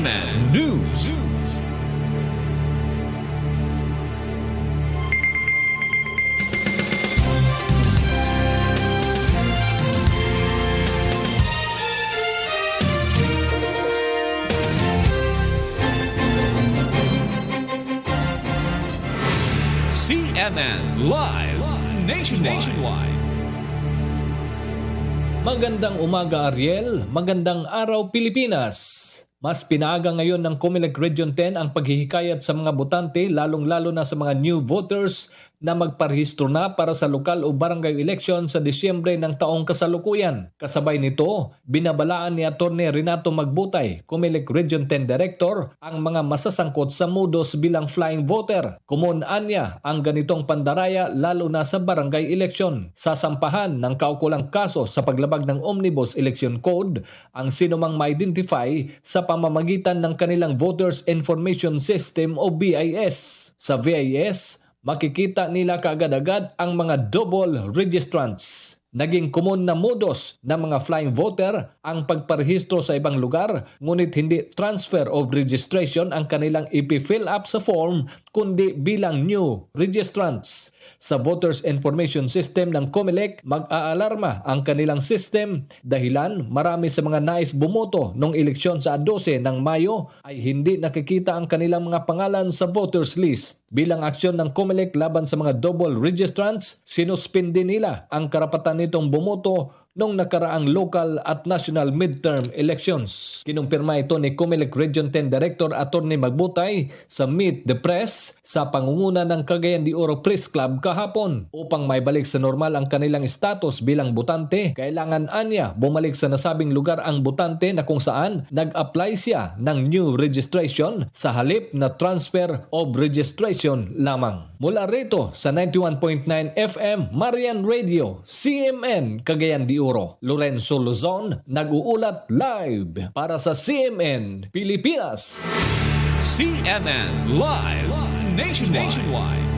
CNN News. CNN Live Nationwide. Magandang umaga Ariel, magandang araw Pilipinas. Mas pinaaga ngayon ng Comelec Region 10 ang paghihikayat sa mga botante lalong-lalo na sa mga new voters na magparehistro na para sa lokal o barangay election sa Disyembre ng taong kasalukuyan. Kasabay nito, binabalaan ni Atty. Renato Magbutay, Comelec Region 10 Director, ang mga masasangkot sa mudos bilang flying voter. Kumunaan niya ang ganitong pandaraya lalo na sa barangay election. Sasampahan ng kaukulang kaso sa paglabag ng Omnibus Election Code ang sinumang ma-identify sa pamamagitan ng kanilang Voters Information System o BIS. Sa BIS, makikita nila kaagad-agad ang mga double registrants. Naging common na modus ng mga flying voter ang pagparehistro sa ibang lugar ngunit hindi transfer of registration ang kanilang ipi-fill up sa form kundi bilang new registrants. Sa Voters Information System ng COMELEC, mag-aalarma ang kanilang system dahilan marami sa mga nais bumoto nung eleksyon sa 12 ng Mayo ay hindi nakikita ang kanilang mga pangalan sa voters list. Bilang aksyon ng COMELEC laban sa mga double registrants, sinuspindi nila ang karapatan nitong bumoto nung nakaraang local at national midterm elections. Kinumpirma ito ni Comelec Region 10 Director Attorney Magbutay sa Meet the Press sa pangunguna ng Cagayan de Oro Press Club kahapon. Upang maibalik sa normal ang kanilang status bilang butante, kailangan anya bumalik sa nasabing lugar ang butante na kung saan nag-apply siya ng new registration sa halip na transfer of registration lamang. Mula rito sa 91.9 FM Marian Radio, CMN Cagayan de Oro, Lorenzo Luzon, nag-uulat live para sa CMN Pilipinas. CNN Live Nationwide.